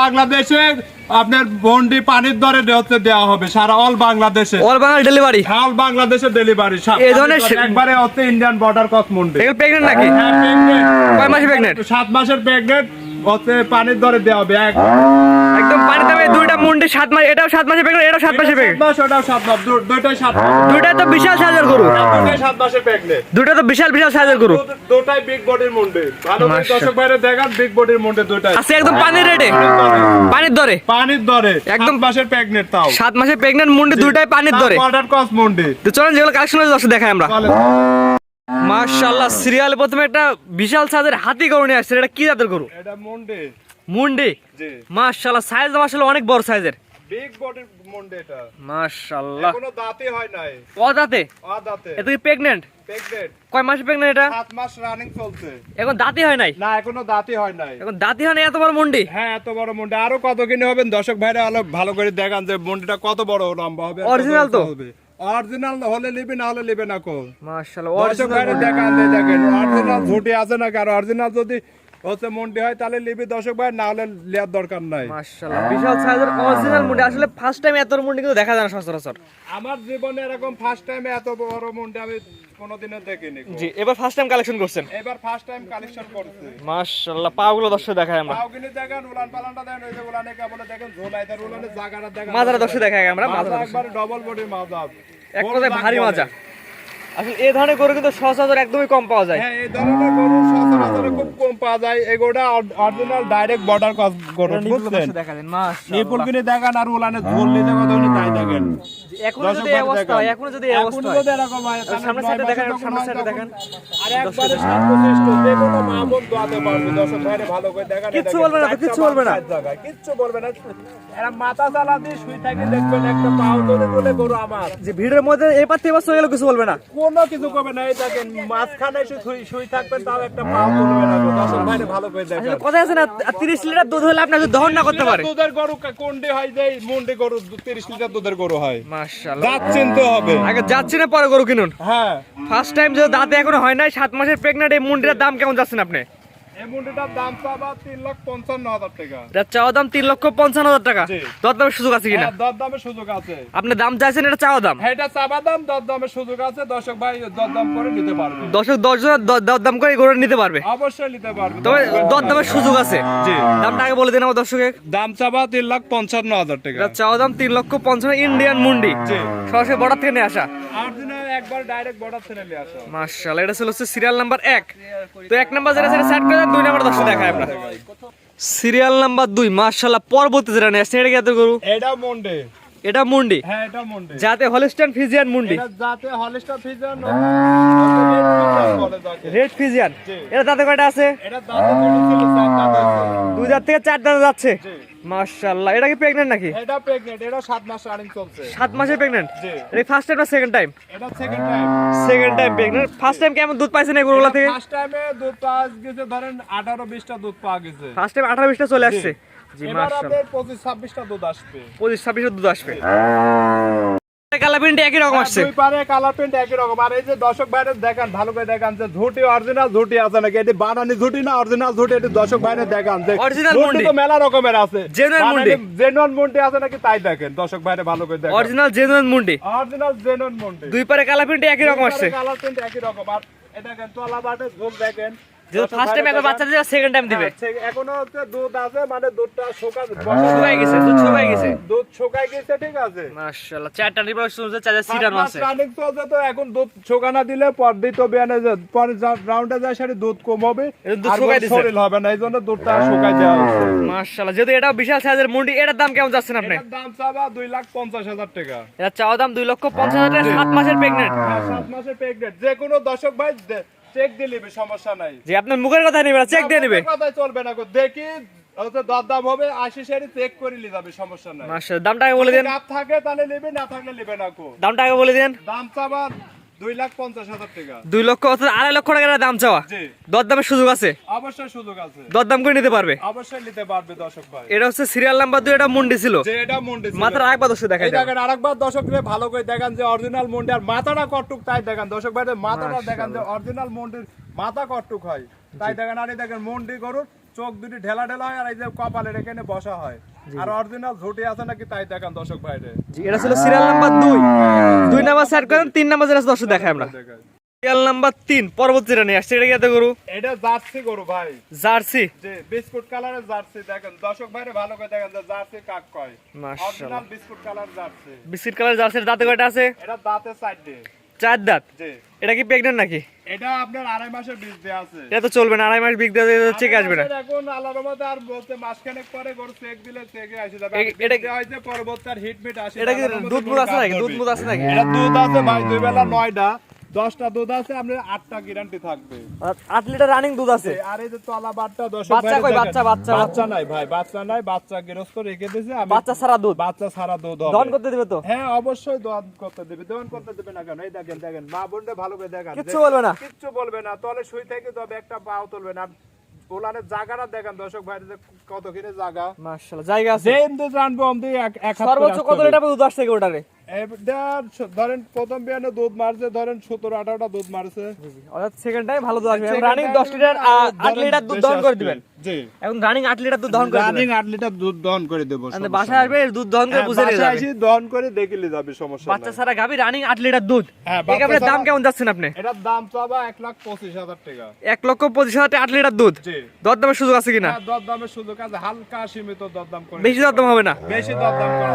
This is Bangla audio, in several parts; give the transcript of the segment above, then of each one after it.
বাংলাদেশে আপনার বন্ডি পানির দরে দেওয়া হবে সারা অল বাংলাদেশে। অল বাংলা ডেলিভারি অল বাংলাদেশে ডেলিভারি এই ধরনের একবারে হচ্ছে ইন্ডিয়ান বর্ডার কস মন্ডি। এগুলো প্রেগনেন্ট নাকি? হ্যাঁ, কয় সাত মাসের প্রেগনেন্ট হচ্ছে পানির দরে দেওয়া হবে। এক একদম মুন্ডি সাত মাস এটাও সাত মাসে প্রেগনেন্ট এটাও সাত মাসে সাত প্রেগনেন্ট মাস ওটাও সাত মাস দুইটাই সাত মাস। তো বিশাল সাইজের গরু। দুইটাই সাত মাসের প্রেগনেন্ট দুইটা তো বিশাল বিশাল সাইজের গরু। দুটাই বিগ বডির মুন্ডি। ভালো করে দর্শক বাইরে দেখান বিগ বডির মুন্ডি দুটাই আছে একদম পানির রেটে পানির দরে। পানির দরে। একদম- মাসের প্রেগনেন্ট তাও। সাত মাসে প্রেগনেন্ট মুন্ডি দুইটাই পানির দরে। বর্ডার কস মুন্ডি। তো চলেন যেগুলো কালেকশন দর্শক দেখাই আমরা। মাশাআল্লাহ সিরিয়াল প্রথমে একটা বিশাল সাইজের হাতি গরু নিয়ে আসছে এটা কি জাতের গরু? এটা মুন্ডি। মুন্ডি? মাশাআল্লাহ সাইজ মাশাআল্লাহ অনেক বড় সাইজের বিগ বডির মুন্ডি এটা। মাশাআল্লাহ। দাঁতই হয় নাই। ও দাঁতে আ দাঁতে এটা কি প্রেগনেন্ট প্রেগনেন্ট কয় মাসে প্রেগনেন্ট এটা? সাত মাস রানিং চলছে। এখন হয় নাই? না এখনও হয় নাই। এখন হয় এত বড় মুন্ডি? হ্যাঁ এত বড় মুন্ডি। আরও কত কিনে হবেন? দর্শক ভাইরা ভালো করে দেখান যে মুন্ডিটা কত বড় লম্বা হবে Original তো? অরিজিনাল হলে নিবি না হলে নিবে না কো। মাশাআল্লাহ ভাইরা দেখান দেখেন অরিজিনাল ঝুটি আছে না কারও অরিজিনাল যদি হচ্ছে মুন্ডি হয় তাহলে নিবি দর্শক ভাই না হলে নেওয়ার দরকার নাই। মাশাআল্লাহ। বিশাল সাইজের অরিজিনাল মুন্ডি। আসলে ফার্স্ট টাইম এত মুন্ডি কিন্তু দেখা যায় না সচরাচর। আমার জীবনে এরকম ফার্স্ট টাইম এত বড় মুন্ডি আমি কোনোদিনও দেখিনি জি এবার ফার্স্ট টাইম কালেকশন করছেন? এবার ফার্স্ট টাইম কালেকশন করছে। মাশাআল্লাহ পাগুলো দর্শক দেখাই আমরা। কিনে দেখেন উলান পালানটা দেখেন ওই যে উলানে কেবল দেখেন ঝোলাই তার উলানের জায়গাটা দেখেন। মাজারা দর্শক দেখাই আমরা মাজা মাজারা একবারে ডবল বডি মাজা এক কথায় ভারী মাজা আসলে এই ধরনের গরু কিন্তু সচরাচর একদমই কম পাওয়া যায়। হ্যাঁ এই ধরনের গরু সচরাচর খুব কম পাওয়া যায়। এগোটা অরিজিনাল ডাইরেক্ট বর্ডার ক্রস গরু বুঝছেন? দেখা যায় নিপুল কিনে দেখেন আর উলানে ঝোল নিতে কত তাই দেখেন। এখনও যদি এই অবস্থা হয় এখনও যদি এই অবস্থা হয় এরকম হয়, সামনের সাইডে দেখেন, সামনের সাইডে দেখেন। আর একবারে শান্তশিষ্ট, যে কোনো মা বোন দোয়াতে পারবে, দর্শক ভাইরে ভালো করে দেখেন, কিচ্ছু বলবে না কিচ্ছু বলবে না। side কিচ্ছু বলবে না। এরা মাথা চালা দিয়ে শুই থাকে দেখবেন একটা পাও ধরে তুলে গরু আমার। যে ভিড়ের মধ্যে এবার থেকে এবার চলে গেলে কিছু বলবে না। কোনো কিছু করবে না এই দেখেন মাঝখানে এসে শুই শুই থাকবেন তাও একটা পাও তুলবে না। দর্শক ভাইরে ভালো করে দেখেন। কথা আছে না তিরিশ লিটার দুধ হলে আপনি যদি দহন না করতে পারে। দুধের গরু কোনটি হয় যে মুন্ডি গরু তিরিশ লিটার দুধের গরু হয়। মাশাআল্লাহ। দাঁত চিনতে হবে। আগে যাচ্ছি না পরে গরু কিনুন। হ্যাঁ। ফার্স্ট টাইম যদি দাঁতে এখনও হয় নাই সাত মাসের প্রেগনেন্ট এই মুন্ডির দাম কেমন যাচ্ছেন আপনি? এই মুন্ডিটার দাম পাবা তিন লাখ পঞ্চান্ন হাজার টাকা। এটা চাওয়া দাম তিন লক্ষ পঞ্চান্ন হাজার টাকা। জি। দর সুযোগ আছে কিনা? হ্যাঁ, দর সুযোগ আছে। আপনি দাম চাইছেন এটা চাওয়া দাম? হ্যাঁ, এটা চাবা দাম দর সুযোগ আছে। দর্শক ভাই করে নিতে পারবে। দশক দশ দর দাম করে গরু নিতে পারবে? অবশ্যই নিতে পারবে। তবে দর দামের সুযোগ আছে। জি। দামটা আগে বলে দিন আমার দর্শকে দাম চাবা তিন লাখ পঞ্চান্ন হাজার টাকা। এটা চাওয়া দাম তিন লক্ষ পঞ্চান্ন ইন্ডিয়ান মুন্ডি। জি। সরাসরি বর্ডার থেকে নিয়ে আসা। অরিজিনাল একবার ডাইরেক্ট বর্ডার এটা ছিল হচ্ছে সিরিয়াল নাম্বার এক। তো এক নাম্বার যেটা সেটা সেট করে দেন দুই নাম্বার দর্শক দেখায় আমরা। সিরিয়াল নাম্বার পরবর্তী যেটা নিয়ে আসছে এটা কি এত গরু? এটা মন্ডে এটা মুন্ডি। হ্যাঁ এটা মন্ডে। যাতে হলিস্টান ফিজিয়ান মুন্ডি। এটা যাতে বলে যাকে রেড ফিজিয়ান এটা দাঁতে কয়টা আছে? এটা দাঁতে। দুই দাঁত থেকে চার দাঁতে যাচ্ছে। জি। মার্শাল্লাহ এটা কি প্রেগনেন্ট নাকি? এটা প্রেগনেন্ট এটা সাত মাস রানিং চলছে। সাত মাসের প্রেগনেন্ট জি। এটা ফার্স্ট টাইম না সেকেন্ড টাইম এটা second time second time pregnant first time কেমন দুধ পাইছেন এই গরুগুলা থেকে? ফার্স্ট টাইমে দুধ পাওয়া গেছে ধরেন আঠারো বিশটা দুধ পাওয়া গেছে। ফার্স্ট টাইম আঠারো বিশটা চলে আসছে। এবার আপনার পঁচিশ ছাব্বিশটা দুধ আসবে। পঁচিশ ছাব্বিশের দুধ আসবে। কালাপিনটি একই রকম আসছে। দুই পারে কালার প্রিন্ট একই রকম। আর এই যে দর্শক বাইরে দেখান ভালো করে দেখান যে ঝুটি অরিজিনাল ঝুটি আছে নাকি? এটি বানানি ঝুটি না অরিজিনাল ঝুটি? এটি দর্শক বাইরে দেখান যে Original মুন্ডি। তো মেলা রকমের আছে। Genuine মুন্ডি। জেনুয়ান মুন্ডি আছে নাকি তাই দেখেন। দর্শক বাইরে ভালো করে দেখেন। অরিজিনাল জেনুইন মুন্ডি। অরিজিনাল জেনুয়ান মুন্ডি। দুই পারে কালাপিনটি একই রকম আসছে। কালার প্রিন্ট একই রকম। আর এটা দেখেন তলা বাটে ঝোল দেখেন। যেহেতু দর্শক ফার্স্ট টাইম একবার বাচ্চা দিবে সেকেন্ড টাইম দিবে। হ্যাঁ, এখনও হচ্ছে দুধ আছে মানে দুধটা শোকা শুকাই গেছে দুধ শুকাই গেছে। দুধ শুকাই গেছে ঠিক আছে। মাশাআল্লাহ চারটা নিবার শুনছে চারটা সিটানো আছে। রানিং চলছে তো এখন দুধ শোকানা দিলে পর দ্বিতীয় বিয়ানে যে পরে রাউন্ডে যায় সেটি দুধ কম হবে এটা দুধ শুকাই দিছে। শরীর হবে না এই দুধটা শুকাই দেওয়া মাশাআল্লাহ যেহেতু এটা বিশাল সাইজের মুন্ডি এটার দাম কেমন যাচ্ছেন আপনি? এটার দাম চাবা দুই লাখ পঞ্চাশ হাজার টাকা। এটা চাওয়া দাম দুই লক্ষ পঞ্চাশ হাজার টাকা সাত মাসের মাসের যে কোনো দর্শক ভাই চেক দিয়ে নিবে সমস্যা নাই। যে আপনার মুখের কথা নিবে চেক দিয়ে নিবে। কথা চলবে না গো। দেখি দরদাম হবে আশি সারি চেক করে নিয়ে যাবে সমস্যা নাই। দামটা আগে বলে দেন। গাপ থাকে তাহলে নেবে না থাকলে নেবে না কো দামটা আগে বলে দেন। দাম চাবা দুই লাখ পঞ্চাশ হাজার টাকা। দুই লক্ষ আড়াই লক্ষ টাকার দাম চাওয়া। জি। দরদামের সুযোগ আছে? অবশ্যই সুযোগ আছে। দরদাম করে নিতে পারবে? অবশ্যই নিতে পারবে দর্শক ভাই। এটা হচ্ছে সিরিয়াল নাম্বার দুই এটা মুন্ডি ছিল। যে এটা মুন্ডি ছিল। মাত্র আরেকবার দর্শক দেখাই দেখেন আরেকবার দর্শকরে ভালো করে দেখান যে অরিজিনাল মুন্ডি আর মাথাটা কটুক তাই দেখান। দর্শক ভাই মাথাটা দেখান যে অরিজিনাল মুন্ডির মাথা কটুক হয়। তাই দেখেন আর এই দেখেন মুন্ডি গরুর চোখ দুটি ঢেলা ঢেলা হয় আর এই যে কপালের এখানে বসা হয়। আর অরিজিনাল ঝুটি আছে নাকি তাই দেখান দর্শক ভাইরে জি এটা ছিল সিরিয়াল নাম্বার দুই। দুই নাম্বার সাইড করেন তিন নাম্বার যেটা দর্শক দেখাই আমরা। সিরিয়াল নাম্বার তিন পরবর্তী নিয়ে আসছে এটা কি এত গরু? এটা জার্সি গরু ভাই। জার্সি? যে বিস্কুট কালারের জার্সি দেখেন। দর্শক ভাইরে ভালো করে দেখেন যে জার্সি কাক কয়। মাশাআল্লাহ। Biscuit colour jersey. Biscuit colour জার্সির দাঁতে কয়টা আছে? এটা দাঁতের সাইড দিয়ে। চার দাঁত? এটা কি প্রেগনেন্ট নাকি? এটা আপনার আড়াই মাসের বীজ দেওয়া আছে। এটা তো চলবে না আড়াই মাস দিয়ে আসবে না। আড়াই মাসের এখন আল্লাহর রহমতে আর বলতে মাসখানেক পরে গরু চেক দিলে চেকে আসে যাবে। এটা কি- পরবর্তী হিট মিট আসে এটা কি দুধ মুধ আছে নাকি? দুধ ধরবে। আছে নাকি? এটা দুধ আছে ভাই দুই বেলা নয়টা। দশটা দুধ আছে আপনার আটটা গ্যারান্টি থাকবে। আট লিটার রানিং দুধ আছে? আর এই যে তলা বাটটা দশ বাচ্চা কই? বাচ্চা, বাচ্চা, বাচ্চা নাই ভাই বাচ্চা নাই বাচ্চা রেখে দিয়েছে আমি বাচ্চা সারা দুধ? বাচ্চা ছাড়া দুধ দহন করতে দিবে তো? হ্যাঁ অবশ্যই দহন করতে দেবে। দহন করতে দেবে না কেন? এই দেখেন দেখেন মা বোনটা ভালো করে দেখেন। কিচ্ছু বলবে না। কিচ্ছু বলবে না তলে শুই থেকে তবে একটা পাও তুলবে না। ওলানের জায়গাটা দেখেন দর্শক ভাই কত কিনে জায়গা। মাশাআল্লাহ জায়গা আছে। যে এমনি জানব আমি এক সর্বোচ্চ কত লিটার দুধ আসছে ওটারে ধরেন প্রথম বিয়ানে দুধ মারছে ধরেন সতেরো আঠারোটা দুধ মারছে। অর্থাৎ সেকেন্ড টাইম ভালো দুধ আসবে। রানিং 10 লিটার 8 লিটার দুধ দহন করে দিবেন। জি। এখন রানিং 8 লিটার দুধ দহন করে রানিং আট লিটার দুধ দহন করে দেবো মানে বাসায় আসবে দুধ দহন করে হ্যাঁ, বুঝে নিয়ে যাবে। দহন করে দেখিলে যাবে সমস্যা বাচ্চা সারা গাবি রানিং 8 লিটার দুধ। হ্যাঁ, দাম কেমন যাচ্ছেন আপনি? এটার দাম চাবা এক লাখ পঁচিশ হাজার টাকা। এক লক্ষ পঁচিশ হাজার আট লিটার দুধ। দর দামের সুযোগ আছে কিনা? হ্যাঁ, দরদামের সুযোগ আছে। হালকা সীমিত দরদাম করে বেশি দর দাম হবে না। বেশি দরদাম করা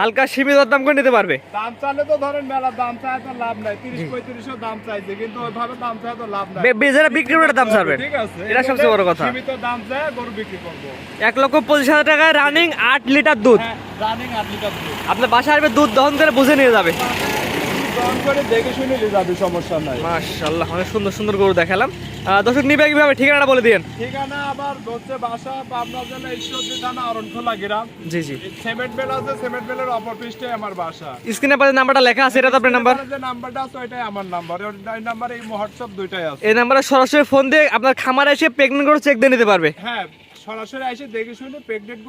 হালকা সীমিত দর দাম করে নিতে পারবে। দাম চাইলে তো ধরেন মেলা দাম চাই তো লাভ নাই তিরিশ পঁয়ত্রিশও দাম চাইছে কিন্তু ওইভাবে দাম চাই তো লাভ নাই। বে- বে- বিক্রি করে দাম ছাড়বেন ঠিক আছে এটা সবচেয়ে বড় কথা। সীমিত দাম চাই গরু বিক্রি করব। এক লক্ষ পঁচিশ হাজার টাকায় রানিং আট লিটার দুধ। হ্যাঁ রানিং আট লিটার দুধ। আপনার বাসায় আসবে দুধ দহন করে বুঝে নিয়ে যাবে। করে দেখে শুনে নিয়ে যাবে সমস্যা নাই। মাশাআল্লাহ অনেক সুন্দর সুন্দর গরু দেখালাম। আহ, দর্শক নিবে কীভাবে? ঠিকানাটা বলে দিন ঠিকানা আবার হচ্ছে বাসা পাবনা জেলা ঈশ্বরদী থানা অরণখোলা গ্রাম। জি জি। এই সিমেন্ট বেল আছে সিমেন্ট বেলের অপর পৃষ্ঠে আমার বাসা। স্ক্রিনে পাশে নাম্বারটা লেখা আছে এটা তো আপনার নাম্বার যে নাম্বারটা আছে ওইটাই আমার নাম্বার নাম্বার এই হোয়াটসঅ্যাপ দুইটাই আছে। এই নাম্বারে সরাসরি ফোন দিয়ে আপনার খামারে এসে প্রেগনেন্ট গরু চেক দিয়ে নিতে পারবে। হ্যাঁ সরাসরি এসে দেখে শুনে প্রেগনেন্ট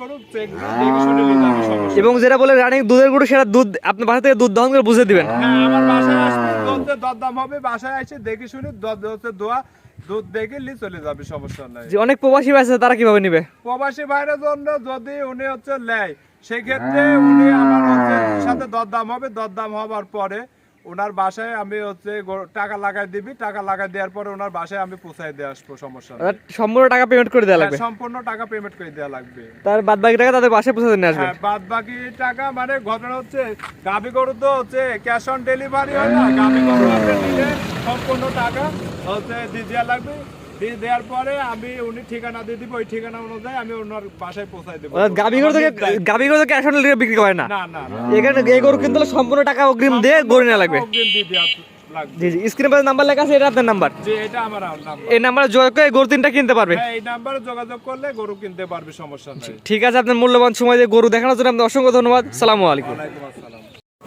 দেখে শুনে নিয়ে যাবে সমস্যা। এবং যেটা বলে রানিং দুধের গরু সেটা দুধ আপনার বাসা থেকে দুধ দহন করে বুঝে দিবেন। হ্যাঁ। আমার বাসায় আসবে দুধে দরদাম হবে বাসায় এসে দেখে শুনে দোয়া দুধ দেখে লি চলে যাবে সমস্যা নাই। যে অনেক প্রবাসী আছে তারা কীভাবে নিবে? প্রবাসী ভাইয়ের জন্য যদি উনি হচ্ছে নেয় সেক্ষেত্রে উনি আমার হচ্ছে সাথে দরদাম হবে দরদাম হবার পরে ওনার বাসায় আমি হচ্ছে টাকা লাগাই দিবি টাকা লাগাই দেওয়ার পরে ওনার বাসায় আমি পৌঁছায় দিয়ে আসব সমস্যা সম্পূর্ণ টাকা পেমেন্ট করে দেওয়া লাগবে? হ্যাঁ, সম্পূর্ণ টাকা পেমেন্ট করে দেওয়া লাগবে। তার বাদ বাকি টাকা তাদের বাসায় পৌঁছে নিয়ে আসবে? হ্যাঁ বাদ বাকি টাকা মানে ঘটনা হচ্ছে গাবি গরু তো হচ্ছে ক্যাশ অন ডেলিভারি হয় না গাবি গরু আপনি নিলে সম্পূর্ণ টাকা হচ্ছে দিয়ে দেওয়া লাগবে। দিয়ে দেওয়ার পরে আমি উনি ঠিকানা দিয়ে দিব ওই ঠিকানা অনুযায়ী আমি ওনার বাসায় পৌঁছায় দেবো। গরু থেকে গরু ক্যাশ অন ডেলিভারি বিক্রি করে না? না না না। এখানে এই গরু কিন্তু সম্পূর্ণ টাকা অগ্রিম দিয়ে গরু নেওয়া লাগবে। অগ্রিম দিয়ে দেওয়া জি জি স্ক্রিনে পাশে নাম্বার লেখা আছে এটা আপনার নাম্বার যে এটা আমার নাম্বার এই নাম্বারে যোগাযোগ করে গরু তিনটা কিনতে পারবে। হ্যাঁ এই নাম্বারে যোগাযোগ করলে গরু কিনতে পারবে সমস্যা নাই। ঠিক আছে আপনার মূল্যবান সময় দিয়ে গরু দেখানোর জন্য অসংখ্য ধন্যবাদ। সালামু আলাইকুম। ওয়ালাইকুম আসসালাম।